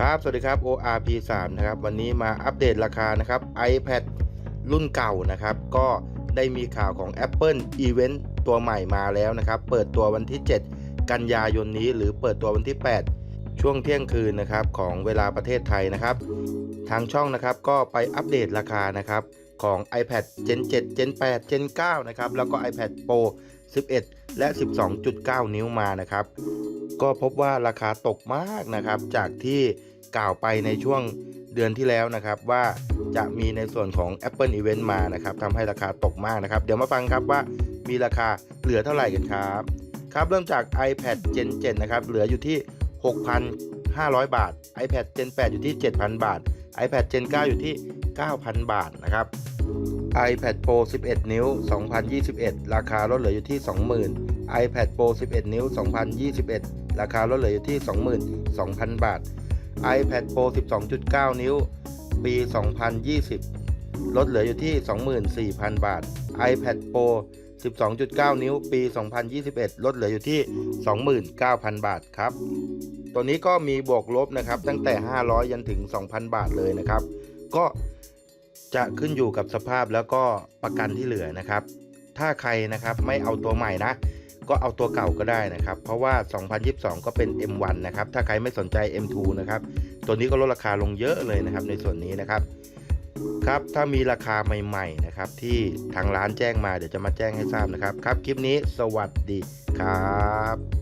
ครับ สวัสดีครับ ORP 3 นะครับ วันนี้มาอัปเดตราคานะครับ iPad รุ่นเก่านะครับ ก็ได้มีข่าวของ Apple Event ตัวใหม่มาแล้วนะครับ เปิดตัววันที่ 7 กันยายนนี้ หรือเปิดตัววันที่ 8 ช่วงเที่ยงคืนนะครับของเวลาประเทศไทยนะครับ ทางช่องนะครับก็ไปอัปเดตราคานะครับของ iPad Gen 7 Gen 8 Gen 9 นะครับ แล้วก็ iPad Pro 11 และ 12.9 นิ้วมานะครับ ก็พบว่าราคาตกมากนะครับ จากที่กล่าวไปในช่วงเดือนที่แล้วนะครับ ว่าจะมีในส่วนของ Apple Event มานะครับทำให้ราคาตกมากนะครับ เดี๋ยวมาฟังครับว่ามีราคาเหลือเท่าไหร่กันครับ ครับเริ่มจาก iPad Gen 7 นะครับ เหลืออยู่ที่ 6,500 บาท iPad Gen 8 อยู่ที่ 7,000 บาท iPad Gen 9 อยู่ที่ 9,000 บาทนะครับ iPad Pro 11 นิ้ว 2021 ราคาลดเหลืออยู่ที่ 20,000 iPad Pro 11 นิ้ว 2021 ราคาลดเหลืออยู่ที่ 22,000 บาท iPad Pro 12.9 นิ้ว ปี 2020 ลดเหลืออยู่ที่ 24,000 บาท iPad Pro 12.9 นิ้ว ปี 2021 ลดเหลืออยู่ที่ 29,000 บาทครับ ตัวนี้ก็มีบวกลบนะครับ ตั้งแต่ 500 ยันถึง 2,000 บาทเลยนะครับ ก็จะขึ้นอยู่กับสภาพแล้วก็ประกันที่เหลือนะครับ ถ้าใครนะครับไม่เอาตัวใหม่นะ ก็เอาตัวเก่าก็ได้นะครับ เพราะว่า 2022 ก็เป็น M1 นะครับ ถ้าใครไม่สนใจ M2 นะครับ ตัวนี้ก็ลดราคาลงเยอะเลยนะครับในส่วนนี้นะครับ ครับ ถ้ามีราคาใหม่ๆนะครับที่ทางร้านแจ้งมาเดี๋ยวจะมาแจ้งให้ทราบนะครับ ครับ คลิปนี้สวัสดีครับ